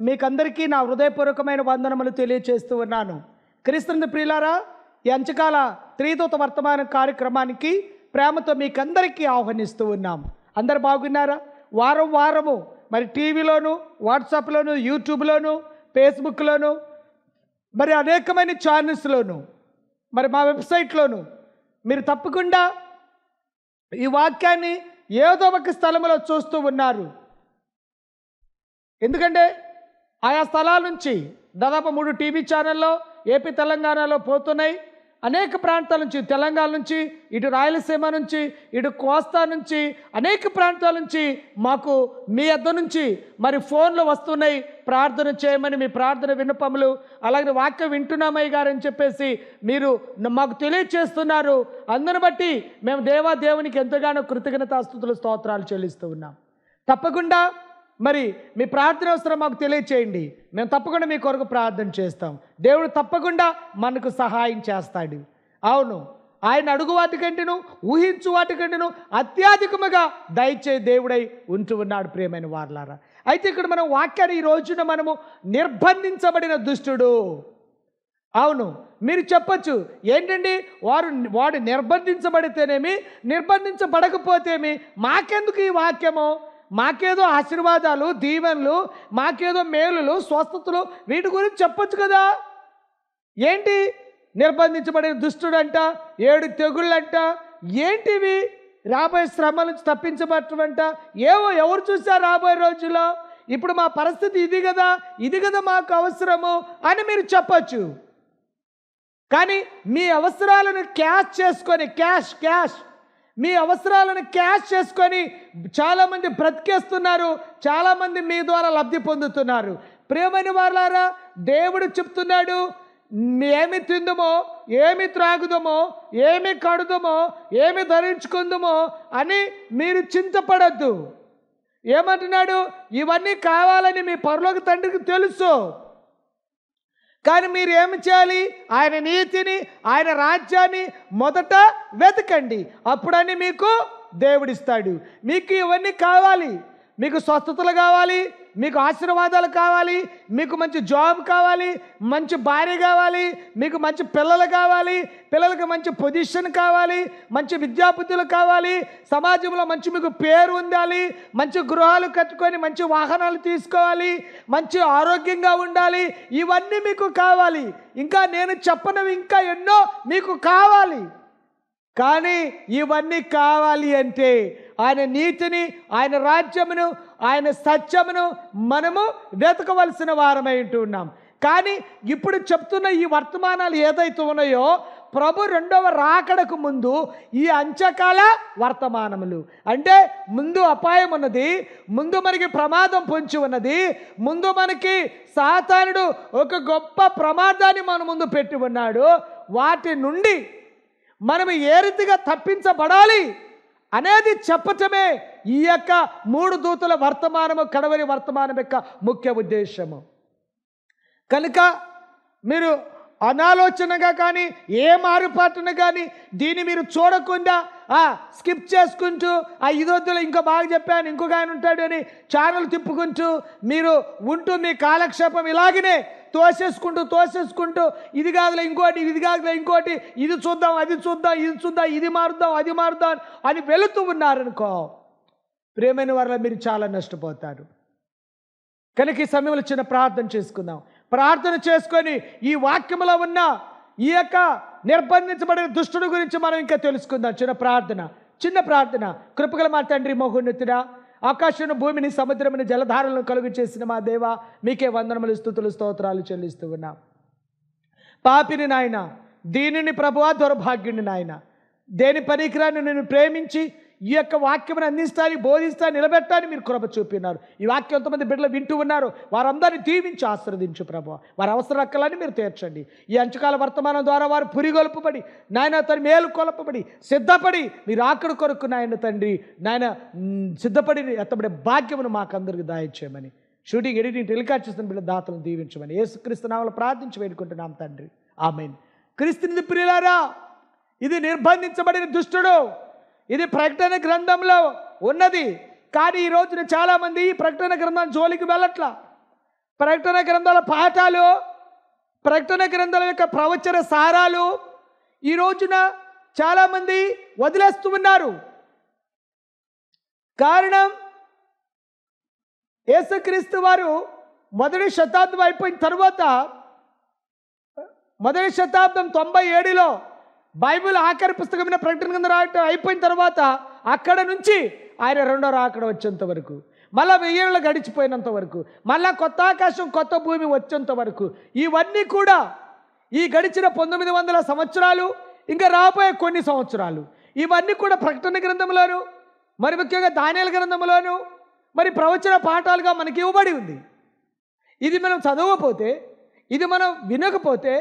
మీకందరికీ నా హృదయపూర్వకమైన వందనములు తెలియచేస్తూ ఉన్నాను. క్రీస్తుని ప్రియులారా ఈ అంచకాల త్రిదూత వర్తమాన కార్యక్రమానికి ప్రేమతో మీకందరికీ ఆహ్వానిస్తూ ఉన్నాం. అందరు బాగున్నారా? వారం వారము మరి టీవీలోను వాట్సాప్లోను యూట్యూబ్లోను ఫేస్బుక్లోను మరి అనేకమైన ఛానల్స్లోను మరి మా వెబ్సైట్లోను మీరు తప్పకుండా ఈ వాక్యాన్ని ఏదో ఒక స్థలంలో చూస్తూ ఉన్నారు. ఎందుకంటే ఆయా స్థలాల నుంచి దాదాపు మూడు టీవీ ఛానల్లో ఏపీ తెలంగాణలో పోతున్నాయి. అనేక ప్రాంతాల నుంచి తెలంగాణ నుంచి ఇటు రాయలసీమ నుంచి ఇటు కోస్తా నుంచి అనేక ప్రాంతాల నుంచి మాకు మీ అద్ద నుంచి మరి ఫోన్లు వస్తున్నాయి. ప్రార్థన చేయమని మీ ప్రార్థన విన్నపములు అలాగే వాక్యం వింటున్నామయ్య గారు అని చెప్పేసి మీరు మాకు తెలియచేస్తున్నారు. అందును బట్టి మేము దేవా దేవునికి ఎంతగానో కృతజ్ఞతాస్తుతులు స్తోత్రాలు చెల్లిస్తూ ఉన్నాం. తప్పకుండా మరి మీ ప్రార్థన అవసరం మాకు తెలియచేయండి. మేము తప్పకుండా మీ కొరకు ప్రార్థన చేస్తాం. దేవుడు తప్పకుండా మనకు సహాయం చేస్తాడు. అవును ఆయన అడుగు వాటికంటేను ఊహించు వాటికంటేను అత్యధికముగా దయచే దేవుడై ఉంటూ ఉన్నాడు ప్రియమైన వార్లారా. అయితే ఇక్కడ మనం వాక్యాన్ని ఈ రోజున మనము నిర్బంధించబడిన దుష్టుడు. అవును మీరు చెప్పొచ్చు ఏంటండి? వారు వాడు నిర్బంధించబడితేనేమి నిర్బంధించబడకపోతేమి మాకెందుకు ఈ వాక్యము? మాకేదో ఆశీర్వాదాలు దీవెనలు మాకేదో మేలులు స్వస్థతలు వీటి గురించి చెప్పొచ్చు కదా? ఏంటి? నిర్బంధించబడిన దుష్టుడంట ఏడు తెగుళ్ళంట ఏంటివి? రాబోయే శ్రమ నుంచి తప్పించబట్టమంట ఏవో ఎవరు చూసారు రాబోయే రోజుల్లో? ఇప్పుడు మా పరిస్థితి ఇది కదా ఇది కదా మాకు అవసరము అని మీరు చెప్పచ్చు. కానీ మీ అవసరాలను క్యాష్ చేసుకొని క్యాష్ క్యాష్ మీ అవసరాలను క్యాష్ చేసుకొని చాలామంది బ్రతికేస్తున్నారు చాలామంది మీ ద్వారా లబ్ధి పొందుతున్నారు. ప్రియమైన వాళ్ళారా దేవుడు చెప్తున్నాడు ఏమి తిందుమో ఏమి త్రాగుదమో ఏమి కడుదమో ఏమి ధరించుకుందుమో అని మీరు చింతపడద్దు. ఏమంటున్నాడు? ఇవన్నీ కావాలని మీ పరలోక తండ్రికి తెలుసు. కానీ మీరు ఏమి చేయాలి? ఆయన నీతిని ఆయన రాజ్యాన్ని మొదట వెతకండి. అప్పుడని మీకు దేవుడిస్తాడు. మీకు ఇవన్నీ కావాలి. మీకు స్వస్థతలు కావాలి. మీకు ఆశీర్వాదాలు కావాలి మీకు మంచి జాబ్ కావాలి మంచి భార్య కావాలి మీకు మంచి పిల్లలు కావాలి పిల్లలకి మంచి పొజిషన్ కావాలి మంచి విద్యాబుద్ధులు కావాలి సమాజంలో మంచి మీకు పేరు ఉండాలి మంచి గృహాలు కట్టుకొని మంచి వాహనాలు తీసుకోవాలి మంచి ఆరోగ్యంగా ఉండాలి ఇవన్నీ మీకు కావాలి. ఇంకా నేను చెప్పనవి ఇంకా ఎన్నో మీకు కావాలి. కానీ ఇవన్నీ కావాలి అంటే ఆయన నీతిని ఆయన రాజ్యమును ఆయన సత్యమును మనము వెతకవలసిన వారమై ఉంటూ ఉన్నాం. కానీ ఇప్పుడు చెప్తున్న ఈ వర్తమానాలు ఏదైతే ఉన్నాయో ప్రభు రెండవ రాకడకు ముందు ఈ అంచకాల వర్తమానములు. అంటే ముందు అపాయం ఉన్నది ముందు మనకి ప్రమాదం పొంచి ఉన్నది ముందు మనకి సాతానుడు ఒక గొప్ప ప్రమాదాన్ని మన ముందు పెట్టి ఉన్నాడు. వాటి నుండి మనం ఏ రీతిగా తప్పించబడాలి అనేది చెప్పటమే ఈ యొక్క మూడు దూతల వర్తమానము కడవరి వర్తమానం యొక్క ముఖ్య ఉద్దేశము. కనుక మీరు అనాలోచనగా కానీ ఏ మారుపాటును కానీ దీన్ని మీరు చూడకుండా ఆ స్కిప్ చేసుకుంటూ ఆ ఇదొద్దులు ఇంకో బాగా చెప్పాను ఇంకొక ఆయన ఉంటాడు అని ఛానల్ తిప్పుకుంటూ మీరు ఉంటూ మీ కాలక్షేపం ఇలాగనే తోసేసుకుంటూ తోసేసుకుంటూ ఇది కాదులే ఇంకోటి ఇది కాదులే ఇంకోటి ఇది చూద్దాం అది చూద్దాం ఇది చూద్దాం ఇది మారుద్దాం అది మారుద్దాం అని వెళుతూ ఉన్నారనుకో ప్రేమైన వారిలో మీరు చాలా నష్టపోతారు. కనుక ఈ సమయంలో చిన్న ప్రార్థన చేసుకుందాం. ప్రార్థన చేసుకొని ఈ వాక్యంలో ఉన్న ఈ యొక్క నిర్బంధించబడిన దుష్టుడు గురించి మనం ఇంకా తెలుసుకుందాం. చిన్న ప్రార్థన చిన్న ప్రార్థన. కృపగల మా తండ్రి మోహోన్నతుడా ఆకాశం భూమిని సముద్రముని జలధారలను కలుగు చేసిన మా దేవ మీకే వందనములు స్థుతులు స్తోత్రాలు చెల్లిస్తూ ఉన్నాం. పాపిని నాయన దీనిని ప్రభువా దౌర్భాగ్యుని నాయన దేని పరికరాన్ని నేను ప్రేమించి ఈ యొక్క వాక్యమును అందిస్తాని బోధిస్తా నిలబెట్టాలని మీరు కృప చూపినారు. ఈ వాక్యం ఎంతమంది బిడ్డలు వింటూ ఉన్నారు. వారందరినీ దీవించి ఆశ్రదించు ప్రభావ వారి అవసరక్కలని మీరు తీర్చండి. ఈ అంచుకాల వర్తమానం ద్వారా వారు పురిగొల్పబడి నాయన తను మేలు కొలపబడి సిద్ధపడి మీరు ఆకడు కొరకు నాయన తండ్రి నాయన సిద్ధపడి ఎత్తబడే భాగ్యమును మాకందరికి దాయించేయమని. షూటింగ్ ఎడిటింగ్ టెలికాస్ట్ చేస్తున్న బిడ్డ దాతలను దీవించమని. ఏసుక్రీస్తు నామలు ప్రార్థించి వేడుకుంటున్నాం తండ్రి. ఆమెన్. క్రీస్తుని ప్రియులారా ఇది నిర్బంధించబడిన దుష్టుడు. ఇది ప్రకటన గ్రంథంలో ఉన్నది. కానీ ఈ రోజున చాలామంది ఈ ప్రకటన గ్రంథం జోలికి వెళ్ళట్లా. ప్రకటన గ్రంథాల పాఠాలు ప్రకటన గ్రంథాల యొక్క ప్రవచన సారాలు ఈ రోజున చాలామంది వదిలేస్తూ ఉన్నారు. కారణం యేసుక్రీస్తు వారు మొదటి శతాబ్దం అయిపోయిన తర్వాత మొదటి శతాబ్దం తొంభై ఏడులో బైబిల్ ఆఖరి పుస్తకమైన ప్రకటన కింద రాయటం అయిపోయిన తర్వాత అక్కడ నుంచి ఆయన రెండో రాకడ వచ్చేంత వరకు మళ్ళా వెయ్యేళ్ళు గడిచిపోయినంత వరకు మళ్ళా కొత్త ఆకాశం కొత్త భూమి వచ్చేంత వరకు ఇవన్నీ కూడా ఈ గడిచిన పంతొమ్మిది వందల సంవత్సరాలు ఇంకా రాబోయే కొన్ని సంవత్సరాలు. ఇవన్నీ కూడా ప్రకటన గ్రంథంలోను మరి ముఖ్యంగా దానియాల గ్రంథంలోను మరి ప్రవచన పాఠాలుగా మనకి ఇవ్వబడి ఉంది. ఇది మనం చదవకపోతే ఇది మనం వినకపోతే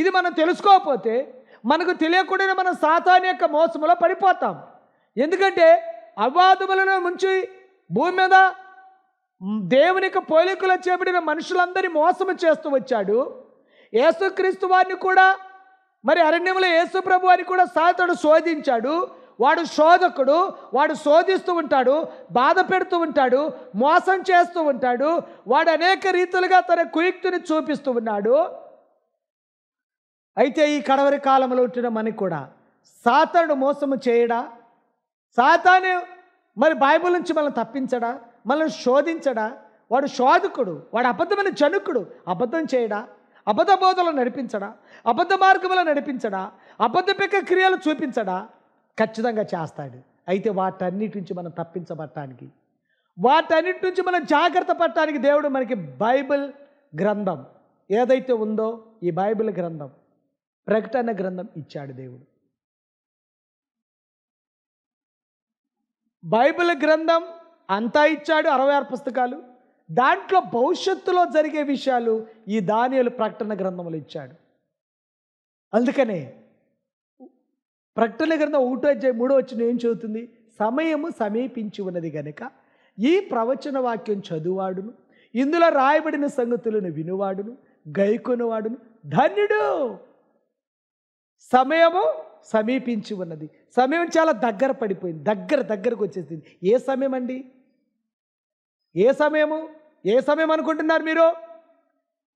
ఇది మనం తెలుసుకోకపోతే మనకు తెలియకుండానే మనం సాతాన్ యొక్క మోసములో పడిపోతాం. ఎందుకంటే అవాదములను ముంచి భూమి మీద దేవునికి దేవుని యొక్క పోలికలో చేపడిన మనుషులందరినీ మోసము చేస్తూ వచ్చాడు. యేసుక్రీస్తు వారిని కూడా మరి అరణ్యంలో యేసు ప్రభు వారిని కూడా సాతడు శోధించాడు. వాడు శోధకుడు వాడు శోధిస్తూ ఉంటాడు బాధ పెడుతూ ఉంటాడు మోసం చేస్తూ ఉంటాడు. వాడు అనేక రీతులుగా తన కుయుక్తిని చూపిస్తూ ఉన్నాడు. అయితే ఈ కడవరి కాలంలో ఉంటున్న మనకి కూడా సాతాను మోసము చేయడా? సాతాను మరి బైబిల్ నుంచి మనల్ని తప్పించడా? మనల్ని శోధించడా? వాడు శోధకుడు వాడు అబద్ధమైన చనుకుడు అబద్ధం చేయడా? అబద్ధ బోధలు నడిపించడా? అబద్ధ మార్గంలో నడిపించడా? అబద్ధపిక క్రియలు చూపించడా? ఖచ్చితంగా చేస్తాడు. అయితే వాటన్నిటి నుంచి మనం తప్పించబడటానికి వాటన్నిటి నుంచి మనం జాగ్రత్త పడటానికి దేవుడు మనకి బైబిల్ గ్రంథం ఏదైతే ఉందో ఈ బైబిల్ గ్రంథం ప్రకటన గ్రంథం ఇచ్చాడు దేవుడు. బైబిల్ గ్రంథం అంతా ఇచ్చాడు అరవై ఆరు పుస్తకాలు. దాంట్లో భవిష్యత్తులో జరిగే విషయాలు ఈ దానియలు ప్రకటన గ్రంథంలో ఇచ్చాడు. అందుకనే ప్రకటన గ్రంథం ఒకటో అధ్యాయం మూడో వచ్చిన ఏం చదువుతుంది? సమయము సమీపించి ఉన్నది గనుక ఈ ప్రవచన వాక్యం చదువాడును. ఇందులో రాయబడిన సంగతులను వినువాడును గైకొనువాడును. ధన్యుడు! సమయము సమీపించి ఉన్నది. సమయం చాలా దగ్గర పడిపోయింది. దగ్గర దగ్గరకు వచ్చేసింది. ఏ సమయం అండి? ఏ సమయము? ఏ సమయం అనుకుంటున్నారు మీరు?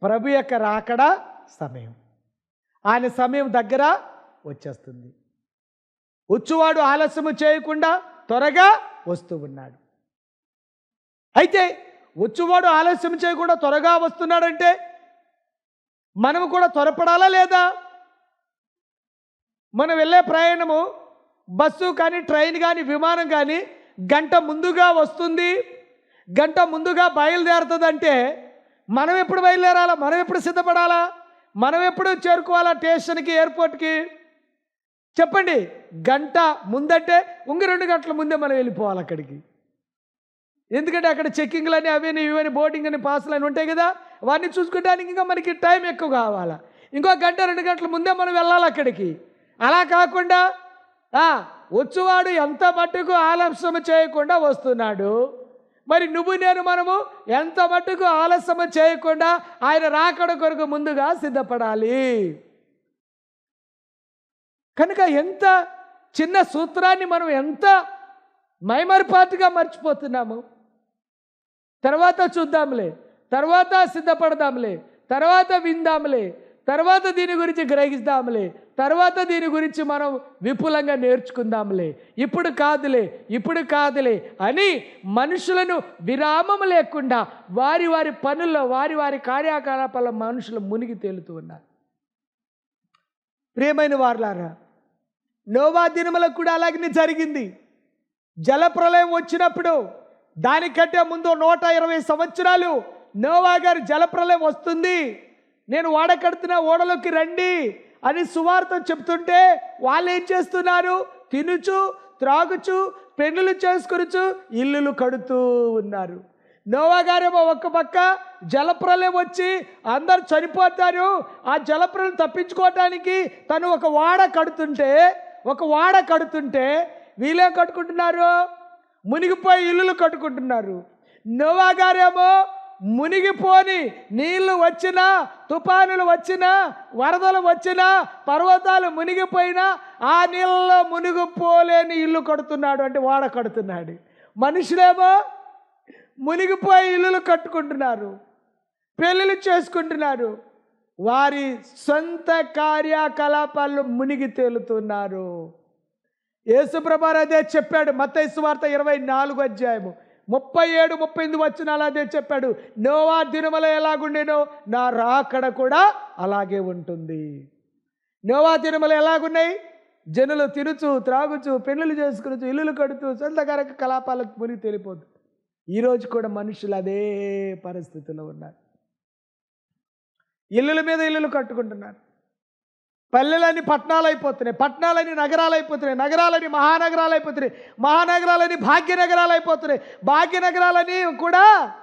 ప్రభు యొక్క రాకడ సమయం. ఆయన సమయం దగ్గర వచ్చేస్తుంది. వచ్చువాడు ఆలస్యము చేయకుండా త్వరగా వస్తూ ఉన్నాడు. అయితే వచ్చువాడు ఆలస్యం చేయకుండా త్వరగా వస్తున్నాడంటే మనము కూడా త్వరపడాలా లేదా? మనం వెళ్ళే ప్రయాణము బస్సు కానీ ట్రైన్ కానీ విమానం కానీ గంట ముందుగా వస్తుంది. గంట ముందుగా బయలుదేరుతుందంటే మనం ఎప్పుడు బయలుదేరాలా? మనం ఎప్పుడు సిద్ధపడాలా? మనం ఎప్పుడు చేరుకోవాలా స్టేషన్కి ఎయిర్పోర్ట్కి? చెప్పండి. గంట ముందంటే ఇంక రెండు గంటల ముందే మనం వెళ్ళిపోవాలి అక్కడికి. ఎందుకంటే అక్కడ చెక్కింగ్లని అవని ఇవని బోర్డింగ్ అని పాసులు అని ఉంటాయి కదా? వాటిని చూసుకోవడానికి ఇంకా మనకి టైం ఎక్కువ కావాలా. ఇంకో గంట రెండు గంటల ముందే మనం వెళ్ళాలి అక్కడికి? అలా కాకుండా వచ్చువాడు ఎంత మట్టుకు ఆలస్యం చేయకుండా వస్తున్నాడు? మరి నువ్వు నేను మనము ఎంత మట్టుకు ఆలస్యం చేయకుండా ఆయన రాకడ కొరకు ముందుగా సిద్ధపడాలి? కనుక ఎంత చిన్న సూత్రాన్ని మనం ఎంత మైమరిపాటుగా మర్చిపోతున్నాము? తర్వాత చూద్దాంలే తర్వాత సిద్ధపడదాంలే తర్వాత విందాంలే తర్వాత దీని గురించి గ్రహిస్తాంలే. తర్వాత దీని గురించి మనం విపులంగా నేర్చుకుందాంలే. ఇప్పుడు కాదులే ఇప్పుడు కాదులే అని మనుషులను విరామం లేకుండా వారి వారి పనుల్లో వారి వారి కార్యకలాపాల్లో మనుషులు మునిగి తేలుతూ ఉన్నారు. ప్రియమైన వారులారా నోవా దినములకు కూడా అలాగనే జరిగింది. జలప్రలయం వచ్చినప్పుడు దానికంటే ముందు నూట ఇరవై సంవత్సరాలు నోవా గారు జలప్రలయం వస్తుంది. నేను ఓడ కడుతున్న ఓడలోకి రండి అని సువార్త చెప్తుంటే వాళ్ళు ఏం చేస్తున్నారు? తినుచు త్రాగుచు పెన్నులు చేసుకొనుచు ఇల్లులు కడుతూ ఉన్నారు. నోవా గారేమో ఒక్క పక్క జలప్రలయం వచ్చి అందరు చనిపోతారు. ఆ జలప్రలయం తప్పించుకోవటానికి తను ఒక వాడ కడుతుంటే ఒక వాడ కడుతుంటే వీళ్ళేం కట్టుకుంటున్నారు? మునిగిపోయి ఇల్లులు కట్టుకుంటున్నారు. నోవా గారేమో మునిగిపోని నీళ్ళు వచ్చినా తుఫానులు వచ్చినా వరదలు వచ్చినా పర్వతాలు మునిగిపోయినా ఆ నీళ్ళలో మునిగిపోలేని ఇల్లు కడుతున్నాడు అంటే వాడ కడుతున్నాడు. మనుషులేమో మునిగిపోయి ఇల్లులు కట్టుకుంటున్నారు పెళ్ళిళ్ళు చేసుకుంటున్నారు వారి సొంత కార్యకలాపాల్లో మునిగి తేలుతున్నారు. యేసుప్రభారు అదే చెప్పాడు మత్తయి వార్త ఇరవై నాలుగు అధ్యాయము. ముప్పై ఏడు ముప్పై ఎనిమిది వచ్చిన అలాగే చెప్పాడు. నోవా దినముల ఎలాగుండేనో? నా రాకడ కూడా అలాగే ఉంటుంది. నోవా తిరుమల ఎలాగున్నాయి? జనులు తినుచు త్రాగుచు పెళ్ళిళ్ళు చేసుకునుచు ఇల్లులు కడుతూ సొంత కరక కలాపాలకు మునిగి తేలిపోతుంది ఈరోజు కూడా మనుషులు అదే పరిస్థితిలో ఉన్నారు. ఇల్లుల మీద ఇల్లులు కట్టుకుంటున్నారు. పల్లెలని పట్టణాలు అయిపోతున్నాయి పట్టణాలని నగరాలు అయిపోతున్నాయి నగరాలని మహానగరాలు అయిపోతున్నాయి మహానగరాలని భాగ్యనగరాలు అయిపోతున్నాయి భాగ్యనగరాలని కూడా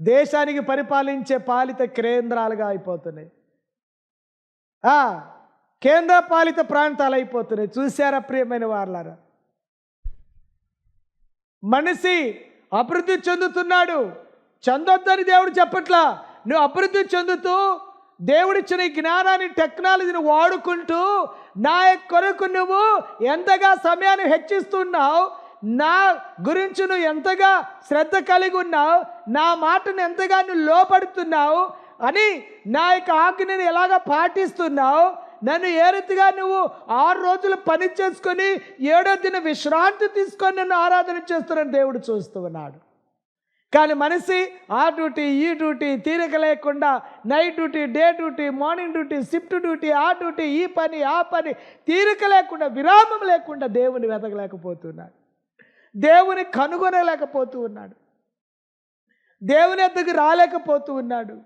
దేశానికి పరిపాలించే పాలిత కేంద్రాలుగా అయిపోతున్నాయి. ఆ, కేంద్ర పాలిత ప్రాంతాలు అయిపోతున్నాయి చూసారా ప్రియమైన వాళ్ళారా మనిషి అభివృద్ధి చెందుతున్నాడు. చెందొద్దని దేవుడు చెప్పట్లా. నువ్వు అభివృద్ధి చెందుతూ దేవుడిచ్చిన ఈ జ్ఞానాన్ని టెక్నాలజీని వాడుకుంటూ నా కొరకు నువ్వు ఎంతగా సమయాన్ని హెచ్చిస్తున్నావు నా గురించి నువ్వు ఎంతగా శ్రద్ధ కలిగి ఉన్నావు నా మాటను ఎంతగా నువ్వు లోపడుతున్నావు అని నా యొక్క ఆజ్ఞని ఎలాగ పాటిస్తున్నావు నన్ను ఏ రీతిగా నువ్వు ఆరు రోజులు పని చేసుకొని ఏడో దిన విశ్రాంతి తీసుకొని నన్ను ఆరాధన చేస్తున్నాను దేవుడు చూస్తూ ఉన్నాడు. కానీ మనిషి ఆ డ్యూటీ ఈ డ్యూటీ తీరిక లేకుండా night duty day duty morning duty shift duty ఆ డ్యూటీ ఈ పని ఆ పని తీరిక లేకుండా విరామం లేకుండా దేవుని వెతకలేకపోతున్నాడు. దేవుని కనుగొనలేకపోతూ ఉన్నాడు. దేవుని ఎద్దకు రాలేకపోతూ ఉన్నాడు.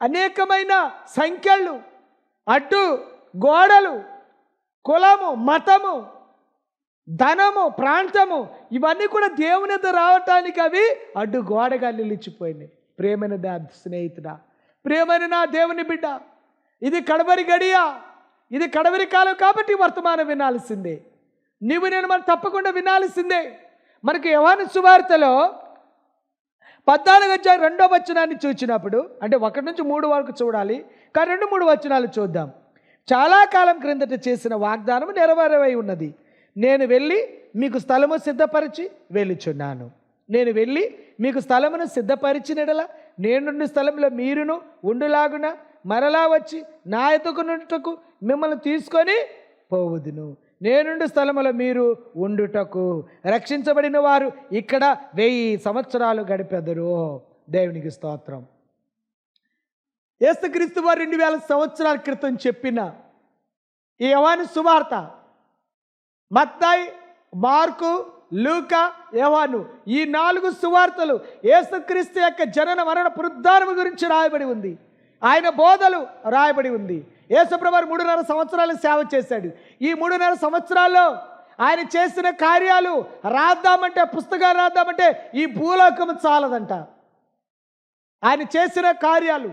అనేకమైన సంఖ్యలు అడ్డు గోడలు కులము మతము ధనము ప్రాంతము ఇవన్నీ కూడా దేవుని ఎదురు రావటానికి అవి అడ్డు గోడగా నిలిచిపోయినాయి. ప్రేమైన దా స్నేహితుడా ప్రేమైన నా దేవుని బిడ్డ ఇది కడవరి గడియ ఇది కడవరి కాలం కాబట్టి వర్తమానం వినాల్సిందే. నీవు నేను మనం తప్పకుండా వినాల్సిందే. మనకి యవాని సువార్తలో పద్నాలుగు వచ్చే రెండో వచనాన్ని చూచినప్పుడు అంటే ఒకటి నుంచి మూడు వరకు చూడాలి కానీ రెండు మూడు వచనాలు చూద్దాం. చాలా కాలం క్రిందట చేసిన వాగ్దానం నెరవేరవై ఉన్నది. నేను వెళ్ళి మీకు స్థలము సిద్ధపరిచి వెళ్ళుచున్నాను. నేను వెళ్ళి మీకు స్థలమును సిద్ధపరిచినడల నేనుండి స్థలంలో మీరును ఉండులాగున మరలా వచ్చి నా ఎదుకునుటకు మిమ్మల్ని తీసుకొని పోవుదును. నేనుండు స్థలములో మీరు ఉండుటకు రక్షించబడిన వారు ఇక్కడ వెయ్యి సంవత్సరాలు గడిపెదరు. దేవునికి స్తోత్రం. ఏసుక్రీస్తు వారు రెండు వేల సంవత్సరాల క్రితం చెప్పిన ఈ యవాను సువార్త మత్తాయి మార్కు లూక యవాను ఈ నాలుగు సువార్తలు యేసుక్రీస్తు యొక్క జనన మరణ పునరుద్ధానం గురించి రాయబడి ఉంది. ఆయన బోధలు రాయబడి ఉంది. యేసుప్రభారు మూడున్నర సంవత్సరాలు సేవ చేశాడు. ఈ మూడున్నర సంవత్సరాల్లో ఆయన చేసిన కార్యాలు రాద్దామంటే పుస్తకాలు రాద్దామంటే ఈ భూలోకం చాలదంట. ఆయన చేసిన కార్యాలు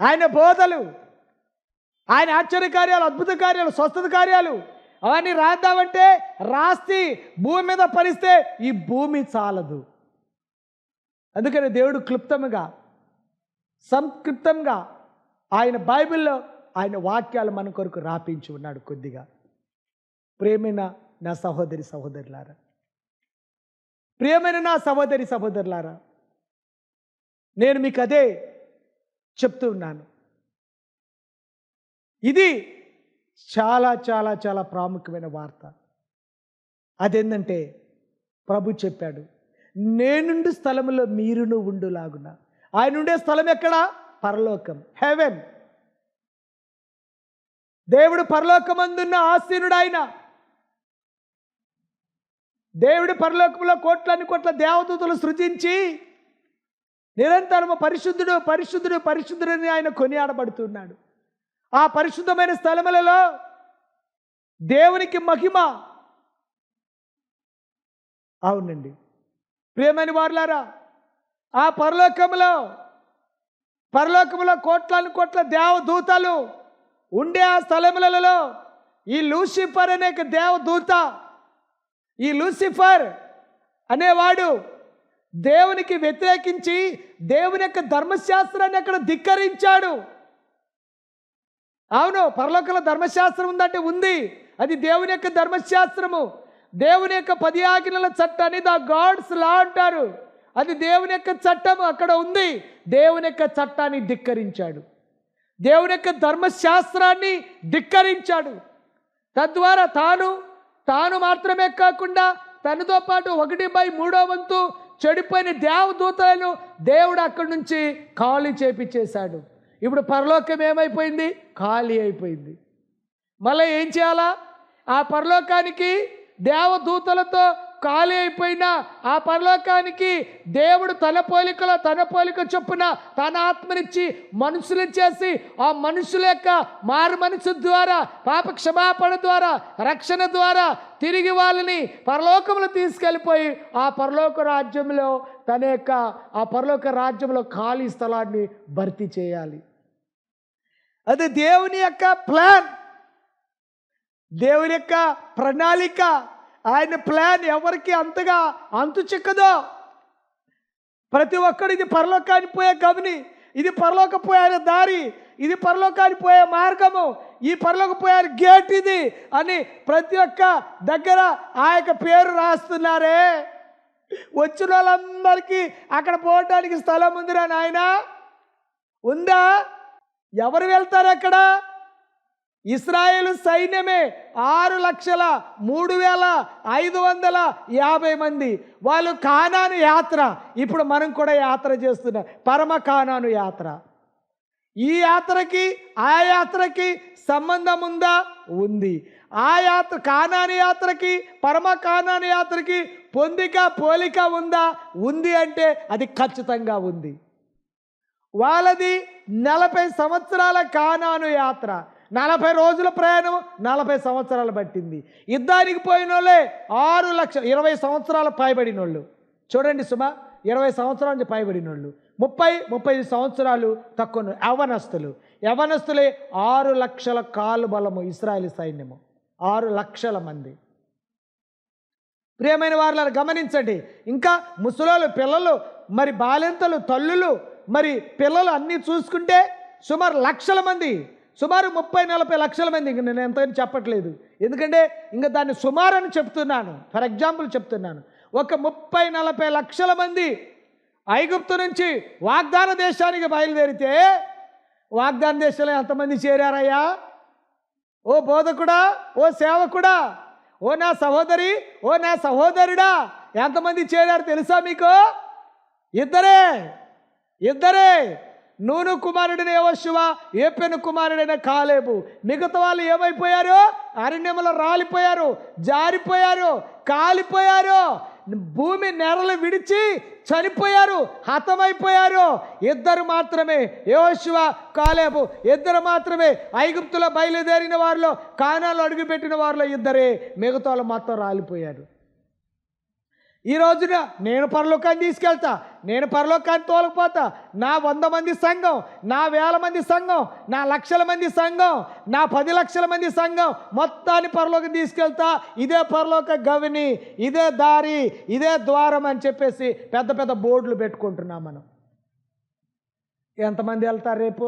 ఆయన బోధలు ఆయన ఆశ్చర్య కార్యాలు అద్భుత కార్యాలు స్వస్థత కార్యాలు అవన్నీ రాద్దామంటే రాస్తి భూమి మీద పరిస్తే ఈ భూమి చాలదు. అందుకని దేవుడు క్లుప్తంగా సంక్షిప్తంగా ఆయన బైబిల్లో ఆయన వాక్యాలు మన కొరకు రాపించి ఉన్నాడు కొద్దిగా. ప్రేమైన నా సహోదరి సహోదరులారా ప్రియమైన నా సహోదరి సహోదరులారా నేను మీకు అదే చెప్తూ ఉన్నాను. ఇది చాలా చాలా చాలా ప్రాముఖ్యమైన వార్త. అదేంటంటే ప్రభు చెప్పాడు నేనుండు స్థలంలో మీరును ఉండులాగున. ఆయన ఉండే స్థలం ఎక్కడ? పరలోకం హెవెన్. దేవుడు పరలోకమందున్న ఆసీనుడు ఆయన దేవుడు పరలోకంలో కోట్లని కోట్ల దేవదూతలు సృజించి నిరంతరము పరిశుద్ధుడు పరిశుద్ధుడు పరిశుద్ధుడని ఆయన కొనియాడబడుతున్నాడు. ఆ పరిశుద్ధమైన స్థలములలో దేవునికి మహిమ. అవునండి. ప్రియమైన వారులారా ఆ పరలోకములో పరలోకములో కోట్లను కోట్ల దేవదూతలు ఉండే ఆ స్థలములలో ఈ లూసిఫర్ అనే దేవదూత ఈ లూసిఫర్ అనేవాడు దేవునికి వ్యతిరేకించి దేవుని యొక్క ధర్మశాస్త్రాన్ని అక్కడ ధిక్కరించాడు. అవును పరలోకంలో ధర్మశాస్త్రం ఉందంటే ఉంది. అది దేవుని యొక్క ధర్మశాస్త్రము. దేవుని యొక్క పది ఆజ్ఞల చట్టాన్ని ద గాడ్స్ లా అంటారు. అది దేవుని యొక్క చట్టము అక్కడ ఉంది. దేవుని యొక్క చట్టాన్ని ధిక్కరించాడు. దేవుని యొక్క ధర్మశాస్త్రాన్ని ధిక్కరించాడు. తద్వారా తాను తాను మాత్రమే కాకుండా తనతో పాటు ఒకటి బై మూడో వంతు చెడిపోయిన దేవదూతలను దేవుడు అక్కడి నుంచి ఖాళీ చేపించేశాడు ఇప్పుడు పరలోకం ఏమైపోయింది? ఖాళీ అయిపోయింది. మళ్ళీ ఏం చేయాలా? ఆ పరలోకానికి దేవదూతలతో ఖాళీ అయిపోయిన ఆ పరలోకానికి దేవుడు తన పోలికలో తన పోలిక చొప్పున తన ఆత్మనిచ్చి మనుషులు చేసి ఆ మనుషుల యొక్క మారు మనసు ద్వారా పాప క్షమాపణ ద్వారా రక్షణ ద్వారా తిరిగి వాళ్ళని పరలోకములు తీసుకెళ్ళిపోయి ఆ పరలోక రాజ్యంలో తన యొక్క ఆ పరలోక రాజ్యంలో ఖాళీ స్థలాన్ని భర్తీ చేయాలి. అది దేవుని యొక్క ప్లాన్. దేవుని యొక్క ప్రణాళిక. ఆయన ప్లాన్ ఎవరికి అంతగా అంతు చిక్కదో. ప్రతి ఒక్కడు ఇది పరలోకానికి పోయే గమని ఇది పరలోక దారి ఇది పరలోకానికి పోయే మార్గము ఈ పరలోకపోయే గేట్ ఇది అని ప్రతి ఒక్క దగ్గర ఆ యొక్క పేరు రాస్తున్నారే. వచ్చిన వాళ్ళందరికీ అక్కడ పోవటానికి స్థలం ఉందిరా నాయన. ఉందా? ఎవరు వెళ్తారు అక్కడ? ఇస్రాయేల్ సైన్యమే ఆరు లక్షల మూడు వేల ఐదు వందల యాభై మంది. వాళ్ళు కానాను యాత్ర. ఇప్పుడు మనం కూడా యాత్ర చేస్తున్నాం పరమ కానాను యాత్ర. ఈ యాత్రకి ఆ యాత్రకి సంబంధం ఉందా? ఉంది. ఆ యాత్ర కానాని యాత్రకి పరమ కానాని యాత్రకి పొందిక పోలిక ఉందా? ఉంది అంటే అది ఖచ్చితంగా ఉంది. వాళ్ళది నలభై సంవత్సరాల కానాను యాత్ర. నలభై రోజుల ప్రయాణం నలభై సంవత్సరాలు పట్టింది. యుద్ధానికి పోయిన వాళ్ళే ఆరు లక్షల ఇరవై సంవత్సరాలు పైబడిన వాళ్ళు చూడండి సుమ ఇరవై సంవత్సరాల నుంచి పైబడిన వాళ్ళు ముప్పై ముప్పై ఐదు సంవత్సరాలు తక్కువ యవనస్తులు. యవనస్తులే ఆరు లక్షల కాలు బలము ఇస్రాయల్ సైన్యము. ఆరు లక్షల మంది. ప్రియమైన వారులను గమనించండి. ఇంకా ముసలోళ్ళు పిల్లలు మరి బాలింతలు తల్లులు మరి పిల్లలు అన్నీ చూసుకుంటే సుమారు లక్షల మంది సుమారు ముప్పై నలభై లక్షల మంది ఇంక నేను ఎంతైనా చెప్పట్లేదు. ఎందుకంటే ఇంకా దాన్ని సుమారు అని చెప్తున్నాను. ఫర్ ఎగ్జాంపుల్ చెప్తున్నాను. ఒక ముప్పై నలభై లక్షల మంది ఐగుప్తు నుంచి వాగ్దాన దేశానికి బయలుదేరితే వాగ్దాన దేశంలో ఎంతమంది చేరారయ్యా? ఓ బోధకుడా ఓ సేవకుడా ఓ నా సహోదరి ఓ నా సహోదరుడా ఎంతమంది చేరారు తెలుసా మీకు? ఇద్దరే. ఇద్దరే నూను కుమారుడైన యవశివ ఏపెను కుమారుడైన కాలేబు. మిగతా వాళ్ళు ఏమైపోయారు? అరణ్యములో రాలిపోయారు జారిపోయారు కాలిపోయారు. భూమి నెరలు విడిచి చనిపోయారు హతమైపోయారు. ఇద్దరు మాత్రమే యోశివ కాలేబు. ఇద్దరు మాత్రమే ఐగుప్తులో బయలుదేరిన వారిలో కానాలు అడుగుపెట్టిన వారిలో ఇద్దరే. మిగతా వాళ్ళు మొత్తం రాలిపోయారు. ఈ రోజున నేను పరలోకాన్ని తీసుకెళ్తా నేను పరలోకాన్ని తోలకపోతా. నా వంద మంది సంఘం నా వేల మంది సంఘం నా లక్షల మంది సంఘం నా పది లక్షల మంది సంఘం మొత్తాన్ని పరలోకం తీసుకెళ్తా. ఇదే పరలోక గవిని ఇదే దారి ఇదే ద్వారం అని చెప్పేసి పెద్ద పెద్ద బోర్డులు పెట్టుకుంటున్నాం మనం. ఎంతమంది వెళ్తారు రేపు?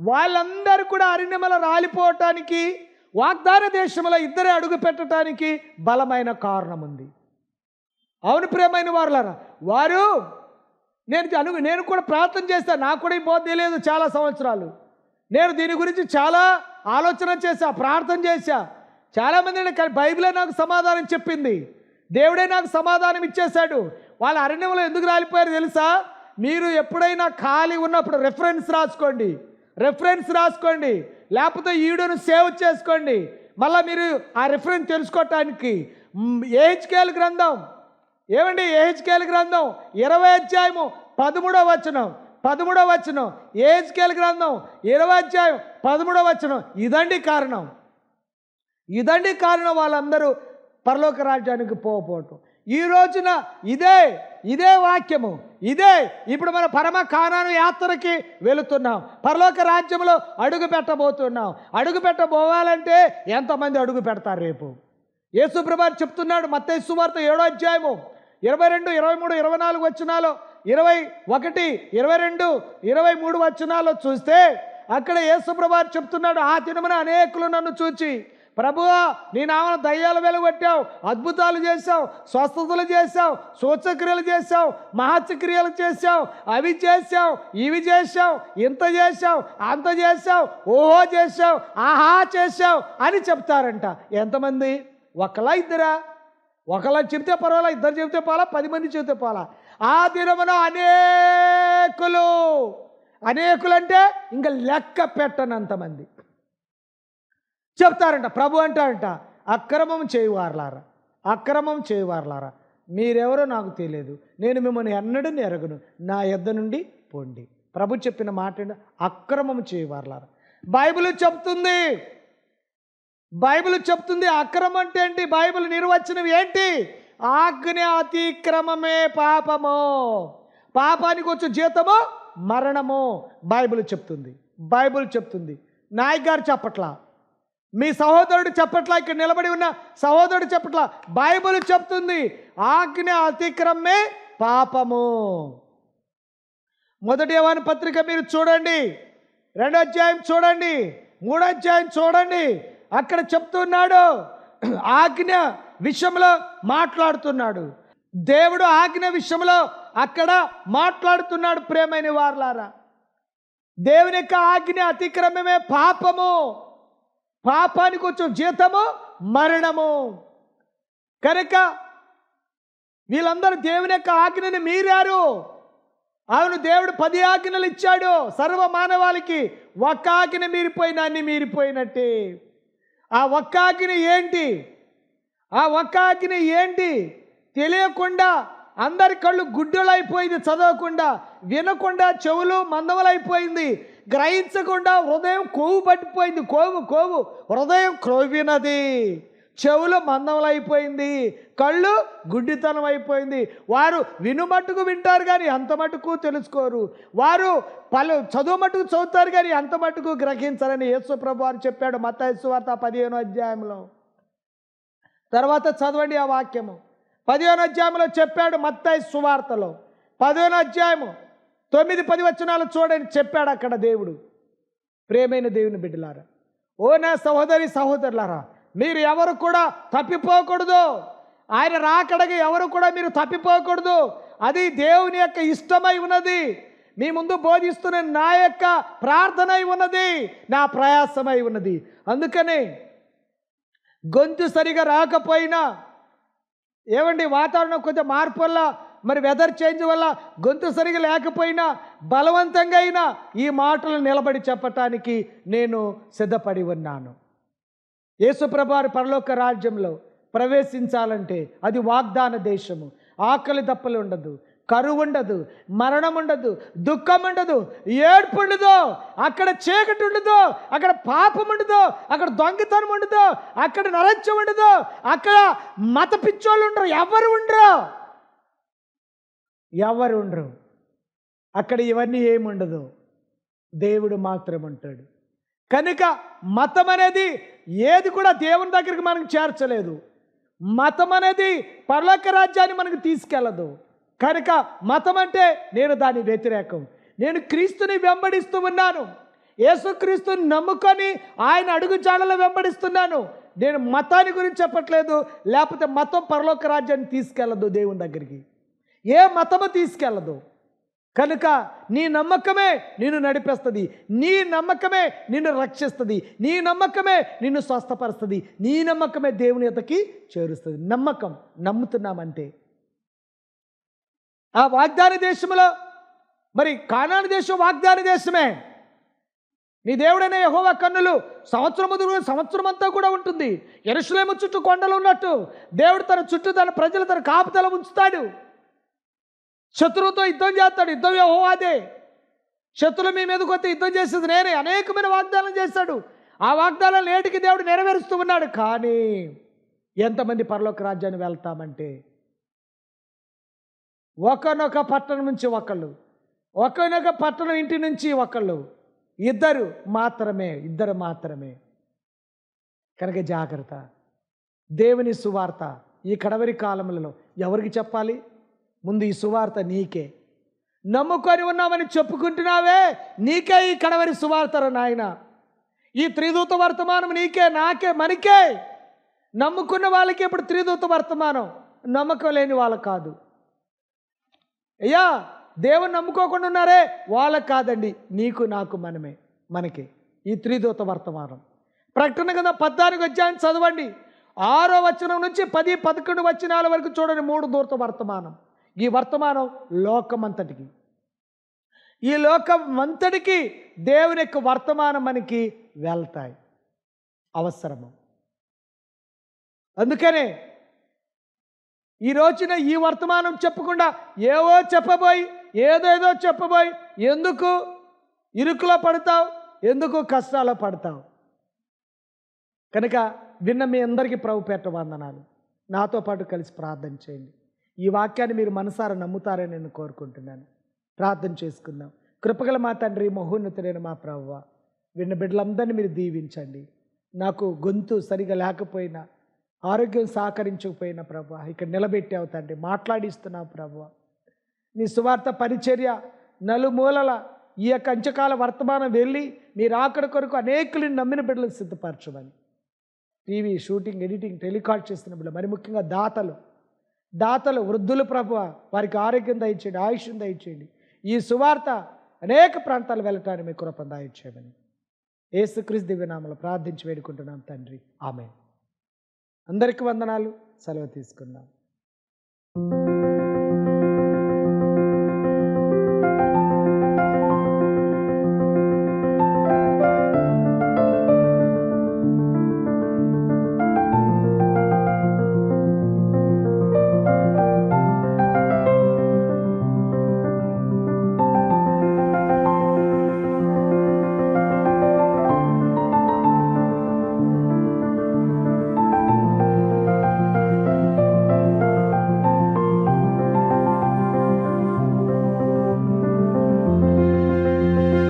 వాళ్ళందరూ కూడా అరణ్యమల రాలిపోవటానికి వాగ్దాన దేశంలో ఇద్దరే అడుగు పెట్టడానికి బలమైన కారణం ఉంది అవును ప్రేమైన వారులారా వారు నేను అను నేను కూడా ప్రార్థన చేస్తాను నాకు కూడా ఈ బోధ తెలియదు చాలా సంవత్సరాలు. నేను దీని గురించి చాలా ఆలోచన చేశా ప్రార్థన చేశా. చాలామంది కానీ బైబిలే నాకు సమాధానం చెప్పింది. దేవుడే నాకు సమాధానం ఇచ్చేశాడు. వాళ్ళ అరణ్యంలో ఎందుకు రాలిపోయారు తెలుసా? మీరు ఎప్పుడైనా ఖాళీ ఉన్నప్పుడు రెఫరెన్స్ రాసుకోండి. రెఫరెన్స్ రాసుకోండి. లేకపోతే ఈడును సేవ్ చేసుకోండి. మళ్ళీ మీరు ఆ రిఫరెన్స్ తెలుసుకోవటానికి ఏహెచ్కేఎల్ గ్రంథం. ఏమండి ఏహెచ్కేఎల్ గ్రంథం? ఇరవై అధ్యాయము పదమూడవ వచనం పదమూడవ వచనం ఏజ్కేల్ గ్రంథం ఇరవై అధ్యాయం పదమూడవ వచనం. ఇదండి కారణం. ఇదండి కారణం వాళ్ళందరూ పరలోక రాజ్యానికి పోకపోవటం ఈ రోజున ఇదే ఇదే వాక్యము. ఇదే ఇప్పుడు మన పరమ కానాను యాత్రకి వెళుతున్నాం. పరలోక రాజ్యంలో అడుగు పెట్టబోతున్నాం. అడుగు పెట్టబోవాలంటే ఎంతమంది అడుగు పెడతారు రేపు? యేసుప్రభారు చెప్తున్నాడు మత్తే సువార్త ఏడో అధ్యాయము. ఇరవై రెండు ఇరవై మూడు ఇరవై నాలుగు వచ్చినాలో ఇరవై ఒకటి ఇరవై రెండు ఇరవై మూడు వచనాలు చూస్తే అక్కడ యేసుప్రభారు చెప్తున్నాడు ఆ దినమున అనేకులు నన్ను చూచి ప్రభువా నీ నామన దయ్యాలు వెలుగొట్టావు అద్భుతాలు చేశావు స్వస్థతలు చేశావు సూచక్రియలు చేశావు మహత్యక్రియలు చేశావు అవి చేశావు ఇవి చేశావు ఇంత చేశావు అంత చేశావు ఓహో చేశావు ఆహా చేశావు అని చెప్తారంట. ఎంతమంది? ఒకలా ఇద్దరా? ఒకలా చెప్తే పర్వాలా? ఇద్దరు చెప్తే పోలా పది మంది చెప్తే పోలా ఆ దినమున అనేకులు అనేకులు అంటే ఇంకా లెక్క పెట్టనంతమంది. చెప్తారంట ప్రభు అంటారంట అక్రమం చేయువార్లారా అక్రమం చేయువార్లారా మీరెవరో నాకు తెలియదు నేను మిమ్మల్ని ఎన్నడూ ఎరగను నా యొద్ద నుండి పోండి. ప్రభు చెప్పిన మాట అక్రమం చేయవారులారా. బైబిల్ చెప్తుంది బైబిల్ చెప్తుంది అక్రమం అంటే ఏంటి? బైబిల్ నిర్వచనం ఏంటి? ఆజ్ఞ అతిక్రమమే పాపము పాపానికి వచ్చే జీతము మరణము బైబిల్ చెప్తుంది బైబిల్ చెప్తుంది. నాయక్ గారు చెప్పట్లా మీ సహోదరుడు చెప్పట్లా ఇక్కడ నిలబడి ఉన్న సహోదరుడు చెప్పట్లా బైబిల్ చెప్తుంది. ఆజ్ఞ అతిక్రమే పాపము. మొదటి యవాని పత్రిక మీరు చూడండి. రెండో అధ్యాయం చూడండి. మూడో అధ్యాయం చూడండి. అక్కడ చెప్తున్నాడు. ఆజ్ఞ విషయంలో మాట్లాడుతున్నాడు. దేవుడు ఆజ్ఞ విషయంలో అక్కడ మాట్లాడుతున్నాడు ప్రేమైన వార్లారా. దేవుని యొక్క ఆజ్ఞ అతిక్రమమే పాపము. పాపానికి వచ్చే జీతము మరణము. కనుక వీళ్ళందరూ దేవుని యొక్క ఆజ్ఞని మీరారు. అవును దేవుడు పది ఆజ్ఞలు ఇచ్చాడు. సర్వ మానవాళికి ఒక్క ఆజ్ఞ మీరిపోయిన అన్ని మీరిపోయినట్టే. ఆ ఒక్క ఆజ్ఞ ఏంటి? ఆ ఒక్క ఆజ్ఞ ఏంటి? తెలియకుండా అందరి కళ్ళు గుడ్డలైపోయింది చదవకుండా వినకుండా చెవులు మందవలైపోయింది గ్రహించకుండా హృదయం కొవ్వు పట్టిపోయింది. కోవు కోవు హృదయం క్రోవినది చెవులు మందములైపోయింది. కళ్ళు గుడ్డితనం అయిపోయింది వారు వినుమట్టుకు వింటారు కానీ అంత మటుకు తెలుసుకోరు. వారు పలు చదువు మటుకు చదువుతారు కానీ అంత మటుకు గ్రహించారని యేసుప్రభు వారు చెప్పాడు మత వార్త పదిహేను అధ్యాయంలో. తర్వాత చదవండి ఆ వాక్యము. పదిహేను అధ్యాయంలో చెప్పాడు మత్తాయి సువార్తలో పదిహేను అధ్యాయము. తొమ్మిది పది వచనాలు చూడని చెప్పాడు అక్కడ దేవుడు. ప్రేమైన దేవుని బిడ్డలారా ఓ నా సహోదరి సహోదరులారా మీరు ఎవరు కూడా తప్పిపోకూడదు. ఆయన రాకడగా ఎవరు కూడా మీరు తప్పిపోకూడదు. అది దేవుని యొక్క ఇష్టమై ఉన్నది. మీ ముందు బోధిస్తున్న నా యొక్క ప్రార్థన అయి ఉన్నది. నా ప్రయాసమై ఉన్నది. అందుకని గొంతు సరిగా రాకపోయినా ఏమండి వాతావరణం కొంచెం మార్పు వల్ల మరి వెదర్ చేంజ్ వల్ల గొంతు సరిగా లేకపోయినా బలవంతంగా అయినా ఈ మాటలు నిలబడి చెప్పటానికి నేను సిద్ధపడి ఉన్నాను. యేసుప్రభారు పరలోక రాజ్యంలో ప్రవేశించాలంటే అది వాగ్దాన దేశము. ఆకలి దప్పలు ఉండదు కరువు ఉండదు మరణం ఉండదు దుఃఖం ఉండదు ఏడ్పు ఉండదు అక్కడ చీకటి ఉండదు అక్కడ పాపం ఉండదు అక్కడ దొంగతనం ఉండదు అక్కడ నరత్యం ఉండదు అక్కడ మత పిచ్చోళ్ళు ఉండరు ఎవరు ఉండరు. ఎవరు ఉండరు అక్కడ ఇవన్నీ ఏముండదు. దేవుడు మాత్రం ఉంటాడు కనుక మతం అనేది ఏది కూడా దేవుని దగ్గరికి మనకు చేర్చలేదు. మతం అనేది పరలోక రాజ్యాన్ని మనకు తీసుకెళ్ళదు కనుక మతం అంటే నేను దాని వ్యతిరేకం. నేను క్రీస్తుని వెంబడిస్తూ ఉన్నాను. యేసుక్రీస్తుని నమ్ముకొని ఆయన అడుగు జాడలో వెంబడిస్తున్నాను. నేను మతాన్ని గురించి చెప్పట్లేదు. లేకపోతే మతం పరలోక రాజ్యాన్ని తీసుకెళ్ళదు దేవుని దగ్గరికి. ఏ మతము తీసుకెళ్ళదు కనుక నీ నమ్మకమే నిన్ను నడిపేస్తుంది. నీ నమ్మకమే నిన్ను రక్షిస్తుంది. నీ నమ్మకమే నిన్ను స్వస్థపరుస్తుంది. నీ నమ్మకమే దేవుని ఎతకి చేరుస్తుంది. నమ్మకం నమ్ముతున్నామంటే. ఆ వాగ్దాన దేశంలో మరి కానాను దేశం వాగ్దాన దేశమే. నీ దేవుడైన యహోవ కన్నులు సంవత్సరం సంవత్సరం అంతా కూడా ఉంటుంది. ఎరుసలేము చుట్టూ కొండలు ఉన్నట్టు దేవుడు తన చుట్టూ తన ప్రజలు తన కాపుదల ఉంచుతాడు. శత్రువుతో యుద్ధం చేస్తాడు యుద్ధం యహోవాదే. శత్రులు మీ మీదకి వస్తే యుద్ధం చేసేది నేనే. అనేకమైన వాగ్దానం చేస్తాడు. ఆ వాగ్దానాలు నేటికి దేవుడు నెరవేరుస్తూ ఉన్నాడు. కానీ ఎంతమంది పరలోక రాజ్యాన్ని వెళ్తామంటే ఒకనొక పట్టణం నుంచి ఒకళ్ళు ఒకనొక పట్టణం ఇంటి నుంచి ఒకళ్ళు. ఇద్దరు మాత్రమే ఇద్దరు మాత్రమే. కనుక జాగ్రత్త. దేవుని సువార్త ఈ కడవరి కాలములలో ఎవరికి చెప్పాలి? ముందు ఈ సువార్త నీకే. నమ్ముకొని ఉన్నామని చెప్పుకుంటున్నావే నీకే ఈ కడవరి సువార్తరు నాయన. ఈ త్రిదూత వర్తమానం నీకే నాకే మనకే. నమ్ముకున్న వాళ్ళకి ఇప్పుడు త్రిదూత వర్తమానం నమ్మకం లేని వాళ్ళకు కాదు. అయ్యా దేవుని నమ్ముకోకుండా ఉన్నారే వాళ్ళకి కాదండి నీకు నాకు మనమే మనకి. ఈ త్రిదూత వర్తమానం. ప్రకటన కింద పద్నాలుగు వచ్చాయని చదవండి. ఆరో వచనం నుంచి పది పదకొండు వచనాల వరకు చూడండి మూడు దూత వర్తమానం. ఈ వర్తమానం లోకమంతటికి. ఈ లోకం అంతటికి దేవుని యొక్క వర్తమానం మనకి వెళ్తాయి. అవసరము. అందుకనే ఈ రోజున ఈ వర్తమానం చెప్పకుండా ఏవో చెప్పబోయి ఏదేదో చెప్పబోయి ఎందుకు ఇరుకులో పడతావు ఎందుకు కష్టాల్లో పడతావు? కనుక విన్న మీ అందరికీ ప్రభు పెట్ట వందనాలు. నాతో పాటు కలిసి ప్రార్థన చేయండి. ఈ వాక్యాన్ని మీరు మనసారా నమ్ముతారని నేను కోరుకుంటున్నాను. ప్రార్థన చేసుకుందాం. కృపగల మా తండ్రి మహోన్నతుడైన మా ప్రవ్వ విన్న బిడ్డలందరినీ మీరు దీవించండి. నాకు గొంతు సరిగా లేకపోయినా ఆరోగ్యం సహకరించకపోయినా ప్రభు ఇక్కడ నిలబెట్టావు తండ్రి. మాట్లాడిస్తున్నావు ప్రభు నీ సువార్త పరిచర్య నలుమూలల ఈ యొక్క అంచకాల వర్తమానం వెళ్ళి మీరు ఆకడ కొరకు అనేకులను నమ్మిన బిడ్డలకు సిద్ధపరచమని. టీవీ షూటింగ్ ఎడిటింగ్ టెలికాస్ట్ చేస్తున్న బిడ్డలు మరి ముఖ్యంగా దాతలు దాతలు వృద్ధులు ప్రభు వారికి ఆరోగ్యం దయచేయండి ఆయుష్యం దయచేయండి. ఈ సువార్త అనేక ప్రాంతాలు వెళ్ళటానికి మీ కృపను దయచేయమని ఏసుక్రీస్తు దివ్యనామలు ప్రార్థించి వేడుకుంటున్నాం తండ్రి. ఆమె అందరికీ వందనాలు. సెలవు తీసుకుందాం.